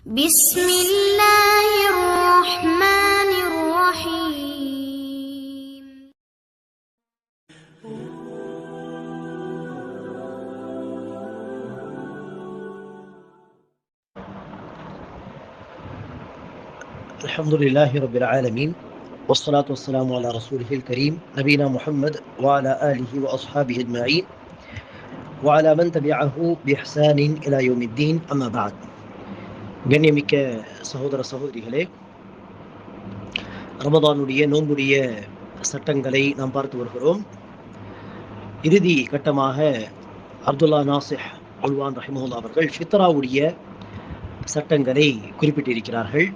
بسم الله الرحمن الرحيم. الحمد لله رب العالمين والصلاة والسلام على رسوله الكريم نبينا محمد وعلى آله وأصحابه أجمعين وعلى من تبعه بإحسان إلى يوم الدين أما بعد. கண்ணியமிக்க சகோதர சகோதரிகளே ரமதானுடைய நோன்புடைய சட்டங்களை நாம் பார்த்து வருகிறோம். இறுதி கட்டமாக அப்துல்லா நாசிஹ் அல்வான் ரஹிமஹுல்லா அவர்கள் ஃபித்ராவுடைய சட்டங்களை குறிப்பிட்டிருக்கிறார்கள்.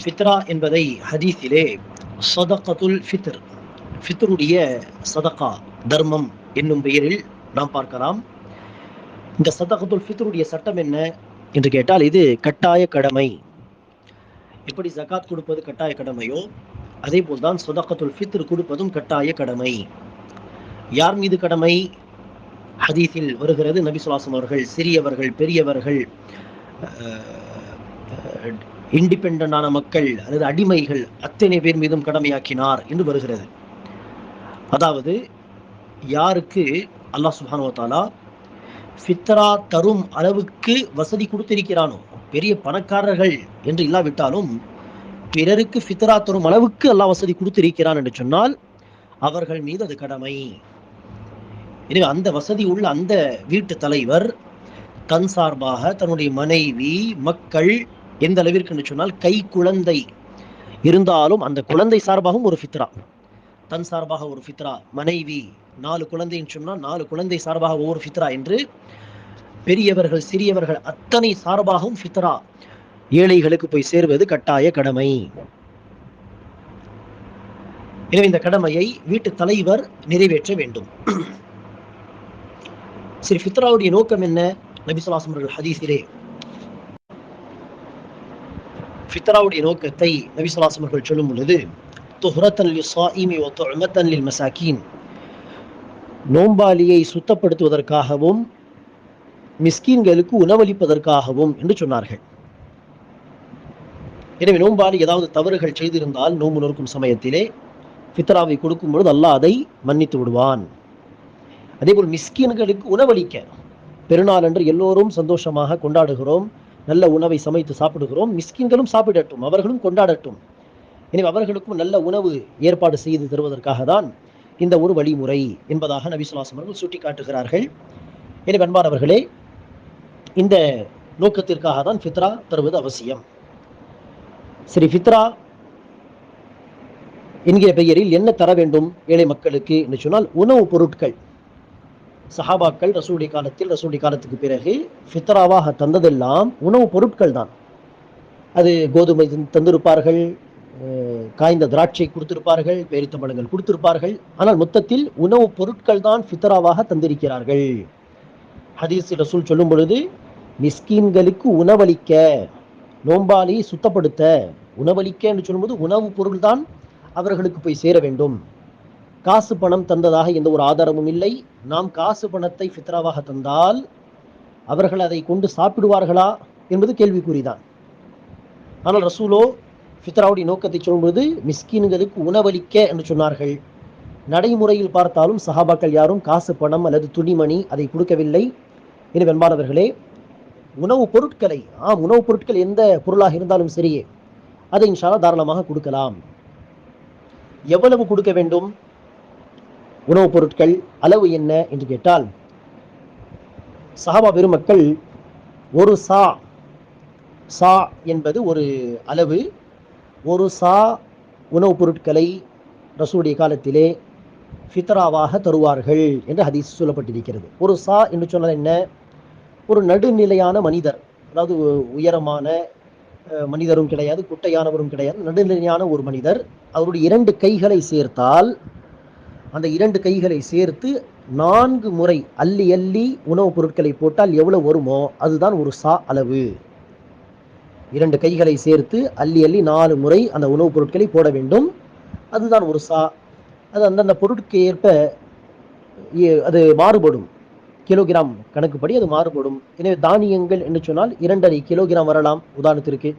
ஃபித்ரா என்பதை ஹதீஸிலே சதகத்துல் ஃபித்ர் ஃபித்ருடைய சதகா தர்மம் என்னும் பெயரில் நாம் பார்க்கலாம். இந்த சதகத்துல் ஃபித்ருடைய சட்டம் என்ன? என்று கேட்டால் இது கட்டாய கடமை. எப்படி ஜகாத் கொடுப்பது கட்டாய கடமையோ அதே போல்தான் சொதக்கத்துல் ஃபித்ர் கொடுப்பதும் கட்டாய கடமை. யார் மீது கடமை? ஹதீஸில் வருகிறது நபி சுலாசம் அவர்கள் சிறியவர்கள் பெரியவர்கள் இண்டிபெண்டான மக்கள் அல்லது அடிமைகள் அத்தனை பேர் மீதும் கடமையாக்கினார் என்று வருகிறது. அதாவது யாருக்கு? அல்லாஹ் சுபானுவத்தாலா ஃபித்ரா தரும் அளவுக்கு வசதி கொடுத்திருக்கிறானோ பெரிய பணக்காரர்கள் என்று இல்லாவிட்டாலும் பிறருக்கு ஃபித்ரா தரும் அளவுக்கு அல்லாஹ் வசதி கொடுத்திருக்கிறான் என்று சொன்னால் அவர்கள் மீது அது கடமை. எனவே அந்த வசதி உள்ள அந்த வீட்டு தலைவர் தன் சார்பாக தன்னுடைய மனைவி மக்கள் எந்த அளவிற்கு என்று சொன்னால் கை குழந்தை இருந்தாலும் அந்த குழந்தை சார்பாகவும் ஒரு ஃபித்ரா. தன் சார்பாக ஒரு ஃபித்ரா மனைவி நாலு குழந்தைன்னு சொன்னால் நாலு குழந்தை சார்பாக ஒவ்வொரு ஃபித்ரா என்று பெரியவர்கள் சிறியவர்கள் அத்தனை சார்பாகவும் ஃபித்ரா ஏழைகளுக்கு போய் சேர்வது கட்டாய கடமை. எனவே இந்த கடமையை வீட்டு தலைவர் நிறைவேற்ற வேண்டும். சரி ஃபித்ராவுடைய நோக்கம் என்ன? நபிசுலாசம் அவர்கள் ஹதீஸிலே ஃபித்ராவுடைய நோக்கத்தை நபிசுலாசம் அவர்கள் சொல்லும் பொழுது துஹ்ரத்தன் லிஸ்ஸாயிமி வ துஅமத்தன் லில் மசாக்கீன் நோம்பாளியை சுத்தப்படுத்துவதற்காகவும் மிஸ்கீன்களுக்கு உணவளிப்பதற்காகவும் என்று சொன்னார்கள். எனவே நோம்பாளி ஏதாவது தவறுகள் செய்திருந்தால் நோம்பு நோக்கும் சமயத்திலே ஃபித்ராவை கொடுக்கும் பொழுது அல்லாஹ் அதை மன்னித்து விடுவான். அதேபோல் மிஸ்கீன்களுக்கு உணவளிக்க பெருநாள் என்று எல்லோரும் சந்தோஷமாக கொண்டாடுகிறோம் நல்ல உணவை சமைத்து சாப்பிடுகிறோம் மிஸ்கின்களும் சாப்பிடட்டும் அவர்களும் கொண்டாடட்டும். எனவே அவர்களுக்கும் நல்ல உணவு ஏற்பாடு செய்து தருவதற்காக தான் இந்த ஒரு வழிமுறை என்பதாக நபிசுலாசம் அவர்கள் சுட்டிக்காட்டுகிறார்கள். எனவே அன்பானவர்களே இந்த நோக்கத்திற்காக தான் ஃபித்ரா தருவது அவசியம். சரி ஃபித்ரா என்கிற பெயரில் என்ன தர வேண்டும் ஏழை மக்களுக்கு என்று சொன்னால் உணவுப் பொருட்கள். சஹாபாக்கள் ரசூடி காலத்தில் ரசூடி காலத்துக்கு பிறகு ஃபித்ராவாக தந்ததெல்லாம் உணவுப் பொருட்கள் தான் அது கோதுமை தந்திருப்பார்கள் காய்ந்த திராட்சை கொடுத்திருப்பார்கள் பேரித்தம்பழங்கள் கொடுத்திருப்பார்கள். ஆனால் மொத்தத்தில் உணவுப் பொருட்கள் தான் ஃபித்ராவாக தந்திருக்கிறார்கள். ஹதீஸ் ரசூல் சொல்லும் பொழுது மிஸ்கீன்களுக்கு உணவளிக்க நோம்பாளி சுத்தப்படுத்த உணவளிக்க என்று சொல்லும்போது உணவுப் பொருள் தான் அவர்களுக்கு போய் சேர வேண்டும். காசு பணம் தந்ததாக எந்த ஒரு ஆதாரமும் இல்லை. நாம் காசு பணத்தை ஃபித்ராவாக தந்தால் அவர்கள் அதை கொண்டு சாப்பிடுவார்களா என்பது கேள்விக்குறிதான். ஆனால் ரசூலோ ஃபித்ராவுடைய நோக்கத்தை சொல்லும்போது மிஸ்கீன்களுக்கு உணவளிக்க என்று சொன்னார்கள். நடைமுறையில் பார்த்தாலும் சஹாபாக்கள் யாரும் காசு பணம் அல்லது துணிமணி அதை கொடுக்கவில்லை. எனவே வெண்பானவர்களே உணவுப் பொருட்களை ஆம் உணவுப் பொருட்கள் எந்த பொருளாக இருந்தாலும் சரியே அதை இன்ஷாலா தாராளமாக கொடுக்கலாம். எவ்வளவு கொடுக்க வேண்டும்? உணவுப் பொருட்கள் அளவு என்ன என்று கேட்டால் சஹாபா பெருமக்கள் ஒரு சா சா என்பது ஒரு அளவு ஒரு சா உணவுப் பொருட்களை ரசூடைய காலத்திலே ஃபித்ராவாக தருவார்கள் என்று ஹதீஸ் சொல்லப்பட்டிருக்கிறது. ஒரு சா என்று சொன்னால் என்ன? ஒரு நடுநிலையான மனிதர் அதாவது உயரமான மனிதரும் கிடையாது குட்டையானவரும் கிடையாது. நடுநிலையான ஒரு மனிதர் அவருடைய இரண்டு கைகளை சேர்த்தால் அந்த இரண்டு கைகளை சேர்த்து நான்கு முறை அள்ளி அள்ளி உணவுப் பொருட்களை போட்டால் எவ்வளவு வருமோ அதுதான் ஒரு சா அளவு. இரண்டு கைகளை சேர்த்து அள்ளி அள்ளி நாலு முறை அந்த உணவுப் பொருட்களை போட வேண்டும். அதுதான் ஒரு சா அது அந்தந்த பொருட்களுக்கு ஏற்ப அது மாறுபடும். கிலோகிராம் கணக்குப்படி அது மாறுபடும். எனவே தானியங்கள் என்று சொன்னால் இரண்டரை கிலோகிராம் வரலாம். உதாரணத்திற்கு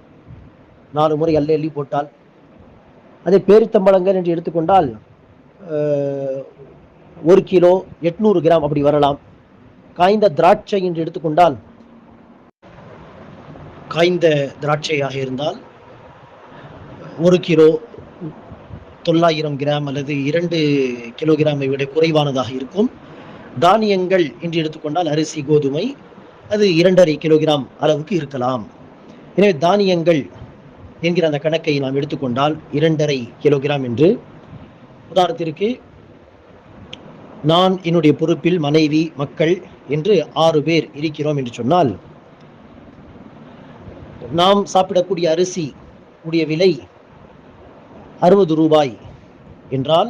நாலு முறை அள்ளி அள்ளி போட்டால். அதே பேரித்தம்பழங்கள் என்று எடுத்துக்கொண்டால் ஒரு கிலோ எட்நூறு கிராம் அப்படி வரலாம். காய்ந்த திராட்சை என்று எடுத்துக்கொண்டால் காய்ந்த திராட்சையாக இருந்தால் ஒரு கிலோ தொள்ளாயிரம் கிராம் அல்லது இரண்டு கிலோகிராமை விட குறைவானதாக இருக்கும். தானியங்கள் என்று எடுத்துக்கொண்டால் அரிசி கோதுமை அது இரண்டரை கிலோகிராம் அளவுக்கு இருக்கலாம். எனவே தானியங்கள் என்கிற அந்த கணக்கை நாம் எடுத்துக்கொண்டால் இரண்டரை கிலோகிராம் என்று. உதாரணத்திற்கு நான் என்னுடைய பொறுப்பில் மனைவி மக்கள் என்று ஆறு பேர் இருக்கிறோம் என்று சொன்னால் நாம் சாப்பிடக்கூடிய அரிசி உடைய விலை அறுபது ரூபாய் என்றால்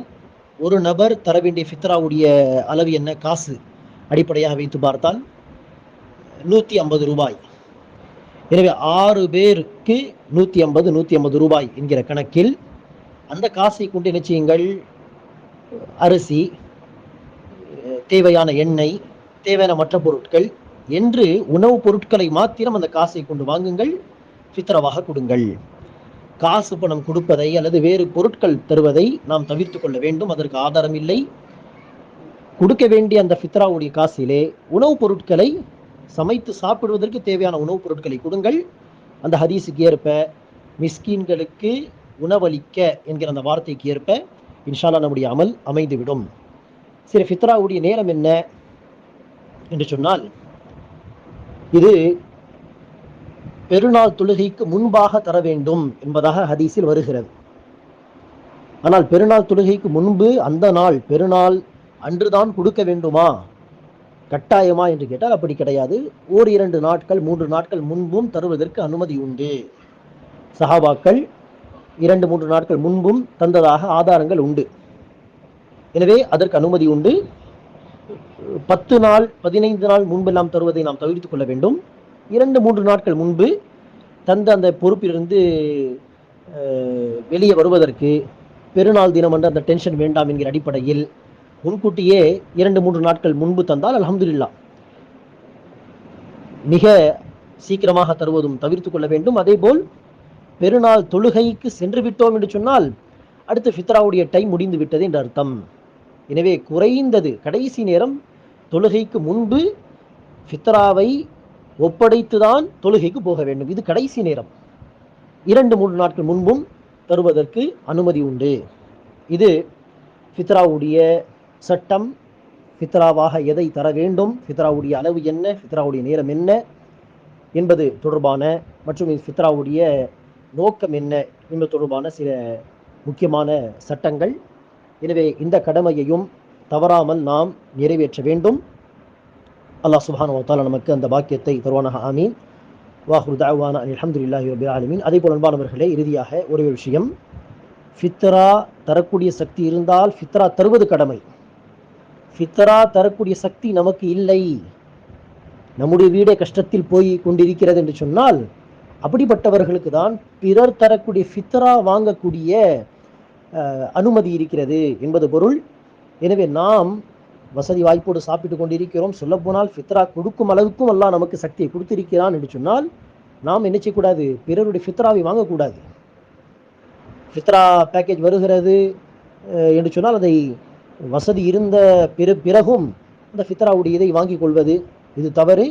ஒரு நபர் தர வேண்டிய ஃபித்ராவுடைய அளவு என்ன? காசு. அடிப்படையாக வைத்து பார்த்தால் நூற்றி ஐம்பது ரூபாய். எனவே ஆறு பேருக்கு நூற்றி ஐம்பது நூற்றி ஐம்பது ரூபாய் என்கிற கணக்கில் அந்த காசை கொண்டு என்ன செய்யுங்கள்? அரிசி தேவையான எண்ணெய் தேவையான மற்ற பொருட்கள் என்று உணவுப் பொருட்களை மாத்திரம் அந்த காசை கொண்டு வாங்குங்கள். ஃபித்ராவாக கொடுங்கள். காசு பணம் கொடுப்பதை அல்லது வேறு பொருட்கள் தருவதை நாம் தவிர்த்து கொள்ள வேண்டும். அதற்கு ஆதாரம் இல்லை. கொடுக்க வேண்டிய அந்த ஃபித்ராவுடைய காசிலே உணவுப் பொருட்களை சமைத்து சாப்பிடுவதற்கு தேவையான உணவுப் பொருட்களை கொடுங்கள். அந்த ஹதீஸுக்கு ஏற்ப மிஸ்கீன்களுக்கு உணவளிக்க என்கிற அந்த வார்த்தைக்கு ஏற்ப இன்ஷால்லா நம்முடைய அமல் அமைந்துவிடும். சரி ஃபித்ராவுடைய நேரம் என்ன? என்று சொன்னால் இது பெருநாள் தொழுகைக்கு முன்பாக தர வேண்டும் என்பதாக ஹதீஸில் வருகிறது. ஆனால் பெருநாள் தொழுகைக்கு முன்பு அந்த நாள் பெருநாள் அன்றுதான் கொடுக்க வேண்டுமா? கட்டாயமா என்று கேட்டால் அப்படி கிடையாது. ஓர் இரண்டு நாட்கள் மூன்று நாட்கள் முன்பும் தருவதற்கு அனுமதி உண்டு. சஹாபாக்கள் இரண்டு மூன்று நாட்கள் முன்பும் தந்ததாக ஆதாரங்கள் உண்டு. எனவே அதற்கு அனுமதி உண்டு. பத்து நாள் பதினைந்து நாள் முன்பெல்லாம் தருவதை நாம் தவிர்த்து கொள்ள வேண்டும். இரண்டு மூன்று நாட்கள் முன்பு தந்த அந்த பொறுப்பிலிருந்து வெளியே வருவதற்கு பெருநாள் தினம் என்று அந்த டென்ஷன் வேண்டாம் என்கிற அடிப்படையில் முன்கூட்டியே இரண்டு மூன்று நாட்கள் முன்பு தந்தால் அலமதுல்லா மிக சீக்கிரமாக தருவதும் தவிர்த்து கொள்ள வேண்டும். அதேபோல் பெருநாள் தொழுகைக்கு சென்று விட்டோம் என்று சொன்னால் அடுத்து ஃபித்ராவுடைய டைம் முடிந்து விட்டது என்று அர்த்தம். எனவே குறைந்தது கடைசி நேரம் தொழுகைக்கு முன்பு ஃபித்ராவை ஒப்படைத்துதான் தொழுகைக்கு போக வேண்டும். இது கடைசி நேரம். இரண்டு மூன்று நாட்கள் முன்பும் தருவதற்கு அனுமதி உண்டு. இது ஃபித்ராவுடைய சட்டம். ஃபித்ராவாக எதை தர வேண்டும்? ஃபித்ராவுடைய அளவு என்ன? ஃபித்ராவுடைய நேரம் என்ன? என்பது தொடர்பான மற்றும் ஃபித்ராவுடைய நோக்கம் என்ன? என்பது தொடர்பான சில முக்கியமான சட்டங்கள். எனவே இந்த கடமையையும் தவறாமல் நாம் நிறைவேற்ற வேண்டும். அல்லாஹ் சுப்ஹானஹு வ நமக்கு அந்த பாக்கியத்தை தருவானாக ஆமீன். வாஹுரு தாவானா அல்ஹம்துலில்லாஹி ரபி ஆலமீன். அதே போல் அன்பானவர்களே இறுதியாக ஒரே ஒரு விஷயம். ஃபித்ரா தரக்கூடிய சக்தி இருந்தால் ஃபித்ரா தருவது கடமை. ஃபித்ரா தரக்கூடிய சக்தி நமக்கு இல்லை. நம்முடைய வீடே கஷ்டத்தில் போய் கொண்டிருக்கிறது என்று சொன்னால் அப்படிப்பட்டவர்களுக்கு தான் பிறர் தரக்கூடிய ஃபித்ரா வாங்கக்கூடிய அனுமதி இருக்கிறது என்பது பொருள். எனவே நாம் வசதி வாய்ப்போடு சாப்பிட்டு கொண்டிருக்கிறோம். சொல்லப்போனால் ஃபித்ரா கொடுக்கும் அளவுக்கும் அல்லா நமக்கு சக்தியை கொடுத்திருக்கிறான் என்று சொன்னால் நாம் என்ன செய்யக்கூடாது? பிறருடைய ஃபித்ராவை வாங்கக்கூடாது. ஃபித்ரா பேக்கேஜ் வருகிறது அஹ், என்று சொன்னால் அதை வசதி இருந்த பிற பிறகும் அந்த ஃபித்ராவுடைய இதை வாங்கிக் கொள்வது. இது தவறு.